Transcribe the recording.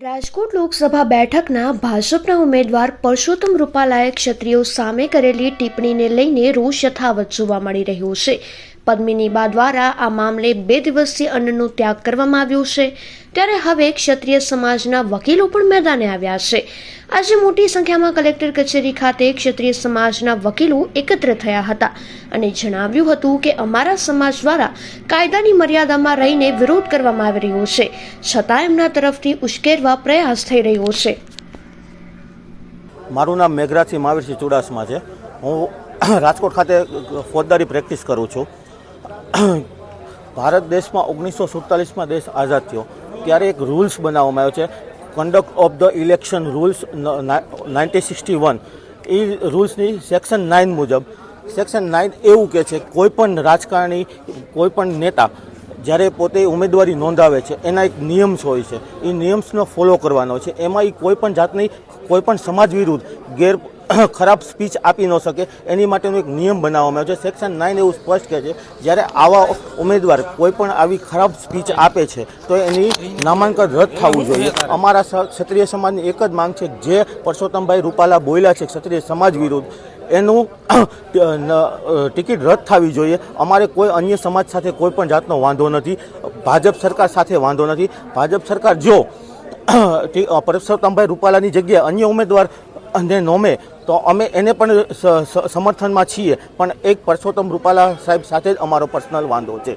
રાજકોટ લોકસભા બેઠકના ભાજપના ઉમેદવાર પરસોત્તમ રૂપાલાએ ક્ષત્રિયો સામે કરેલી ટિપ્પણીને લઈને રોષ યથાવત જોવા મળી રહ્યો છે. પદ્મિની બા દ્વારા આ મામલે બે દિવસથી અન્નનો ત્યાગ કરવામાં આવ્યો છે. ત્યારે હવે ક્ષત્રિય સમાજના વકીલો પણ મેદાને આવ્યા છે. આજે મોટી સંખ્યામાં કલેક્ટર કચેરી ખાતે ક્ષત્રિય સમાજના વકીલો એકત્ર થયા હતા અને જણાવ્યું હતું કે અમારા સમાજ દ્વારા કાયદાની મર્યાદામાં રહીને વિરોધ કરવામાં આવી રહ્યો છે. છતાં એમના તરફથી ઉશ્કેરવા પ્રયાસ થઈ રહ્યો છે. મારું નામ મેઘરાજસિંહ મહાવીરસિંહ ચુડાસમા છે. હું રાજકોટ ખાતે ફોજદારી પ્રેક્ટિસ કરું છું. ભારત દેશમાં ઓગણીસો સુડતાલીસમાં દેશ આઝાદ થયો. ત્યારે એક રૂલ્સ બનાવવામાં આવ્યો છે. Conduct of the election rules nineteen sixty one A રૂલ્સની section nine મુજબ સેક્શન નાઇન એવું કહે છે કોઈ પણ રાજકારણી કોઈ પણ નેતા જ્યારે પોતે ઉમેદવારી નોંધાવે છે, એના એક નિયમ્સ હોય છે. એ નિયમ્સનો ફોલો કરવાનો છે. એમાં એ કોઈ પણ જાતની કોઈ પણ સમાજ વિરુદ્ધ ગેર ખરાબ સ્પીચ આપી ન શકે, એની માટેનો એક નિયમ બનાવવામાં આવ્યો છે. સેક્શન નાઇન એવું સ્પષ્ટ કહે છે, જ્યારે આવા ઉમેદવાર કોઈ પણ આવી ખરાબ સ્પીચ આપે છે, તો એની નામાંકન રદ થવું જોઈએ. અમારા ક્ષત્રિય સમાજની એક જ માંગ છે, જે પરસોત્તમભાઈ રૂપાલા બોલ્યા છે ક્ષત્રિય સમાજ વિરુદ્ધ, એનું ટિકિટ રદ થવી જોઈએ. અમારે કોઈ અન્ય સમાજ સાથે કોઈ પણ જાતનો વાંધો નથી. ભાજપ સરકાર સાથે વાંધો નથી. ભાજપ સરકાર જો પરસોત્તમભાઈ રૂપાલાની જગ્યાએ અન્ય ઉમેદવાર ને નોમે, તો અમે એને પણ સમર્થનમાં છીએ. પણ એક પરસોત્તમ રૂપાલા સાહેબ સાથે જ અમારો પર્સનલ વાંધો છે.